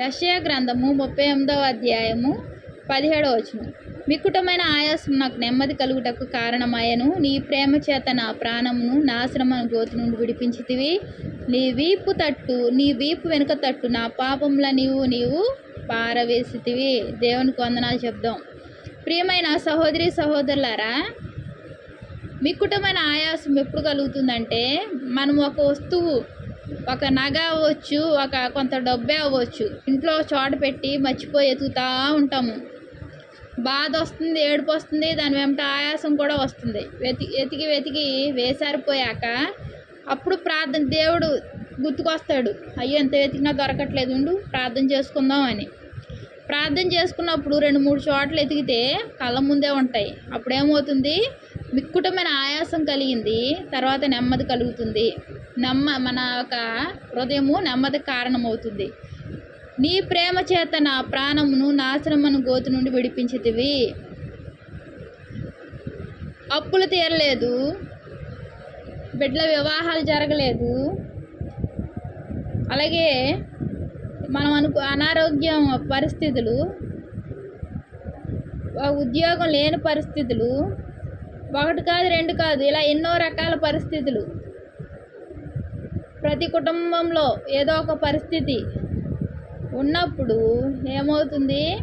యషయ గ్రంథము ముప్పై ఎనిమిదవ అధ్యాయము పదిహేడవ వచనం. మిక్కుటమైన ఆయాసం నాకు నెమ్మది కలుగుటకు కారణమాయను. నీ ప్రేమ చేత నా ప్రాణమును నాశనమైన గోతి నుండి విడిపించితివి. నీ వీపు తట్టు నీ వీపు వెనుక తట్టు నా పాపముల నీవు నీవు పారవేసితివి. దేవునికి వందనాలు చెప్దాం. ప్రియమైన సహోదరి సహోదరులారా మిక్కుటమైన ఆయాసం ఎప్పుడు కలుగుతుందంటే మనం ఒక వస్తువు ఒక నగ అవ్వచ్చు ఒక కొంత డబ్బే అవ్వచ్చు. ఇంట్లో చోట పెట్టి మర్చిపోయి ఎతుకుతా ఉంటాము. బాధ వస్తుంది ఏడుపు వస్తుంది దాని వెంట ఆయాసం కూడా వస్తుంది. వెతి వెతికి వెతికి వేసారిపోయాక అప్పుడు ప్రార్థన దేవుడు గుర్తుకొస్తాడు. అయ్యో ఎంత వెతికినా దొరకట్లేదు ఉండు ప్రార్థన చేసుకుందాం అని. ప్రార్థన చేసుకున్నప్పుడు రెండు మూడు చోట్ల ఎతికితే కళ్ళ ముందే ఉంటాయి. అప్పుడేమవుతుంది? మిక్కుటమైన ఆయాసం కలిగింది తర్వాత నెమ్మది కలుగుతుంది. నెమ్మ మన యొక్క హృదయము నెమ్మది కారణమవుతుంది. నీ ప్రేమ చేత నా ప్రాణమును నాశనమను గోతు నుండి విడిపించితివి. అప్పులు తీరలేదు. బిడ్డల వివాహాలు జరగలేదు. అలాగే మనం అనుకు అనారోగ్యం పరిస్థితులు ఉద్యోగం లేని పరిస్థితులు ఒకటి కాదు రెండు కాదు. ఇలా ఎన్నో రకాల పరిస్థితులు. ప్రతి కుటుంబంలో ఏదో ఒక పరిస్థితి ఉన్నప్పుడు ఏమవుతుంది?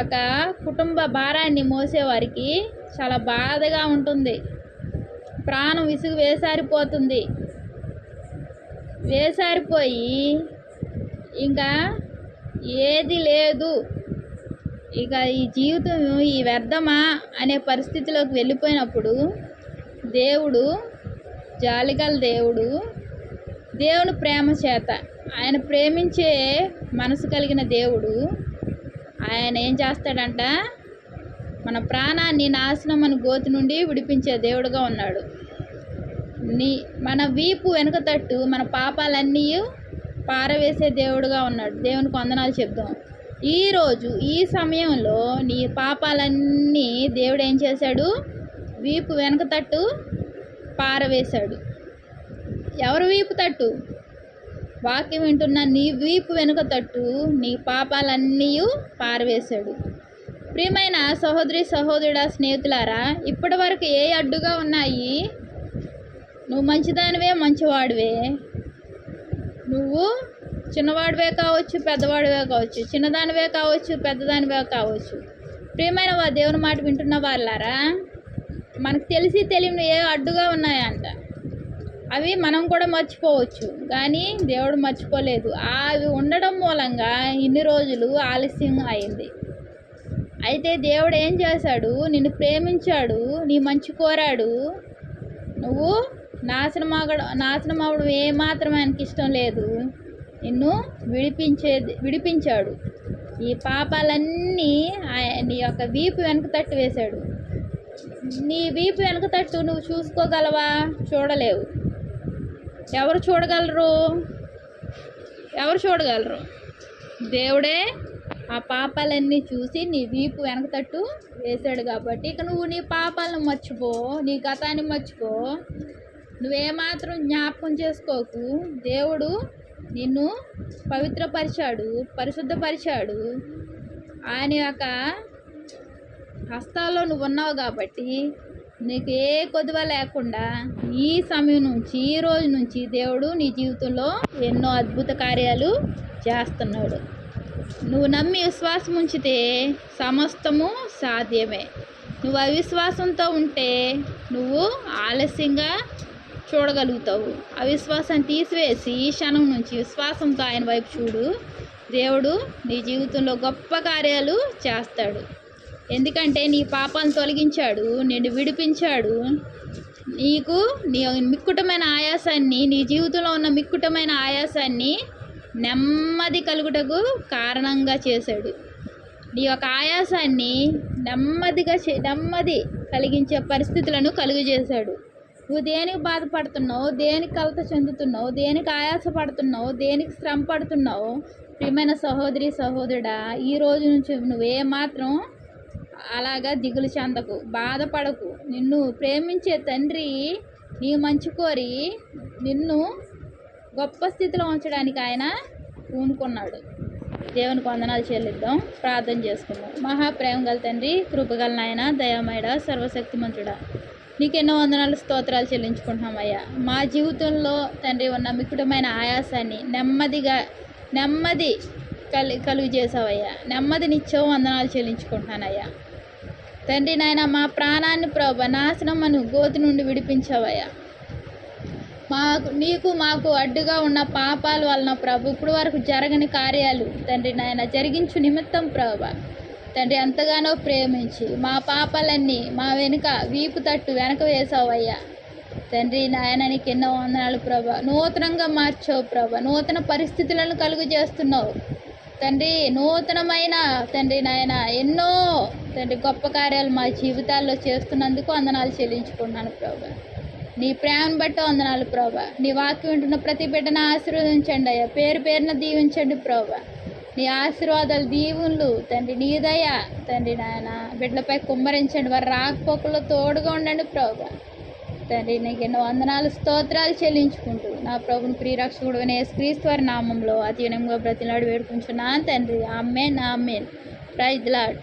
ఒక కుటుంబ భారాన్ని మోసేవారికి చాలా బాధగా ఉంటుంది. ప్రాణం విసుగు వేసారిపోతుంది. వేసారిపోయి ఇంకా ఏది లేదు. ఇక ఈ జీవితం ఈ వ్యర్థమా అనే పరిస్థితిలోకి వెళ్ళిపోయినప్పుడు దేవుడు జాలిగల దేవుడు దేవుని ప్రేమ చేత ఆయన ప్రేమించే మనసు కలిగిన దేవుడు ఆయన ఏం చేస్తాడంట? మన ప్రాణాన్ని నాశనం అని గోతి నుండి విడిపించే దేవుడుగా ఉన్నాడు. నీ మన వీపు వెనుక తట్టు మన పాపాలన్నీ పారవేసే దేవుడుగా ఉన్నాడు. దేవునికి వందనాలు చెప్దాం. ఈరోజు ఈ సమయంలో నీ పాపాలన్నీ దేవుడు ఏం చేశాడు? వీపు వెనక తట్టు పారవేశాడు. ఎవరు వీపు తట్టు? వాక్యం వింటున్న నీ వీపు వెనుక తట్టు నీ పాపాలన్నీ పారవేశాడు. ప్రియమైన సహోదరి సహోదరుడ స్నేహితులారా ఇప్పటి వరకు ఏ అడ్డుగా ఉన్నాయి? నువ్వు మంచిదానివే మంచివాడివే. నువ్వు చిన్నవాడివే కావచ్చు పెద్దవాడివే కావచ్చు చిన్నదానివే కావచ్చు పెద్దదానివే కావచ్చు. ప్రియమైన వా దేవుని మాట వింటున్న వాళ్ళారా మనకు తెలిసి తెలియని ఏ అడ్డుగా ఉన్నాయంట. అవి మనం కూడా మర్చిపోవచ్చు కానీ దేవుడు మర్చిపోలేదు. అవి ఉండడం మూలంగా ఇన్ని రోజులు ఆలస్యం అయింది. అయితే దేవుడు ఏం చేశాడు? నిన్ను ప్రేమించాడు నీ మంచి కోరాడు. నువ్వు నాశనం నాశనం అవ్వడం ఏమాత్రం ఆయనకి ఇష్టం లేదు. నిన్ను విడిపించేది విడిపించాడు. ఈ పాపాలన్నీ నీ యొక్క వీపు వెనక తట్టు వేశాడు. నీ వీపు వెనక తట్టు నువ్వు చూసుకోగలవా? చూడలేవు. ఎవరు చూడగలరు? ఎవరు చూడగలరు? దేవుడే ఆ పాపాలన్నీ చూసి నీ వీపు వెనక తట్టు వేశాడు కాబట్టి ఇక నువ్వు నీ పాపాలను మర్చిపో నీ గతాన్ని మర్చిపో. నువ్వేమాత్రం జ్ఞాపకం చేసుకోకు. దేవుడు నిన్ను పవిత్రపరిచాడు పరిశుద్ధపరిచాడు. ఆయన యొక్క హస్తాల్లో నువ్వు ఉన్నావు కాబట్టి నీకు ఏ కొద్దివ లేకుండా ఈ సమయం నుంచి ఈ రోజు నుంచి దేవుడు నీ జీవితంలో ఎన్నో అద్భుత కార్యాలు చేస్తున్నాడు. నువ్వు నమ్మి విశ్వాసం ఉంచితే సమస్తము సాధ్యమే. నువ్వు అవిశ్వాసంతో ఉంటే నువ్వు ఆలస్యంగా చూడగలుగుతావు. అవిశ్వాసాన్ని తీసివేసి ఈ క్షణం నుంచి విశ్వాసంతో ఆయన వైపు చూడు. దేవుడు నీ జీవితంలో గొప్ప కార్యాలు చేస్తాడు. ఎందుకంటే నీ పాపాలను తొలగించాడు నిన్ను విడిపించాడు. నీకు నీ మిక్కుటమైన ఆయాసాన్ని నీ జీవితంలో ఉన్న మిక్కుటమైన ఆయాసాన్ని నెమ్మది కలుగుటకు కారణంగా చేశాడు. నీ యొక్క ఆయాసాన్ని నెమ్మదిగా చే నెమ్మది కలిగించే పరిస్థితులను కలుగజేశాడు. నువ్వు దేనికి బాధపడుతున్నావు? దేనికి కలత చెందుతున్నావు? దేనికి ఆయాసపడుతున్నావు? దేనికి శ్రమ పడుతున్నావు ప్రియమైన సహోదరి సహోదరుడా ఈ రోజు నుంచి నువ్వే మాత్రం అలాగా దిగులు చెందకు బాధపడకు. నిన్ను ప్రేమించే తండ్రి నీ మంచి కోరి నిన్ను గొప్ప స్థితిలో ఉంచడానికి ఆయన పూనుకున్నాడు. దేవునికి వందనాలు చెల్లిద్దాం. ప్రార్థన చేసుకుందాం. మహాప్రేమ గల తండ్రి కృపగల నాయన దయామయుడ సర్వశక్తిమంతుడా. నీకెన్నో వందనాలు స్తోత్రాలు చెల్లించుకుంటున్నామయ్యా. మా జీవితంలో తండ్రి ఉన్న మికుటమైన ఆయాసాన్ని నెమ్మదిగా నెమ్మది కలి కలుగు చేసావయ్యా. నెమ్మదినిచ్చావు వందనాలు చెల్లించుకుంటున్నానయ్యా. తండ్రి నాయన మా ప్రాణాన్ని ప్రభ నాశనం అను గోతి నుండి విడిపించావయ్యా. మాకు నీకు మాకు అడ్డుగా ఉన్న పాపాల వలన ప్రభు ఇప్పుడు వరకు జరగని కార్యాలు తండ్రి నాయన జరిగించు నిమిత్తం ప్రభ. తండ్రి ఎంతగానో ప్రేమించి మా పాపాలన్నీ మా వెనుక వీపు తట్టు వెనక వేసావయ్యా తండ్రి నాయన నీకు ఎన్నో వందనాలు ప్రభ. నూతనంగా మార్చావు ప్రభ. నూతన పరిస్థితులను కలుగు చేస్తున్నావు. తండ్రి నూతనమైన తండ్రి నాయన ఎన్నో తండ్రి గొప్ప కార్యాలు మా జీవితాల్లో చేస్తున్నందుకు వందనాలు చెల్లించుకున్నాను ప్రభా. నీ ప్రేమను బట్టి వందనాలు ప్రభా. నీ వాక్యం వింటున్న ప్రతి బిడ్డను ఆశీర్వదించండి అయ్యా. పేరు పేరున దీవించండి ప్రభా. నీ ఆశీర్వాదాలు దీవులు తండ్రి నీ దయ. తండ్రి నాయన బిడ్డలపై కుమ్మరించండి. వారు రాకపోకల్లో తోడుగా ఉండండి ప్రభు. తండ్రి నీకు ఎన్నో వందనాలు స్తోత్రాలు చెల్లించుకుంటూ నా ప్రభుని ప్రియరక్షకుడు క్రీస్తు వారి నామంలో అతి వినయంగా బ్రతిలాడు వేడుకుంటున్నాను తండ్రి. Amen amen. Praise lord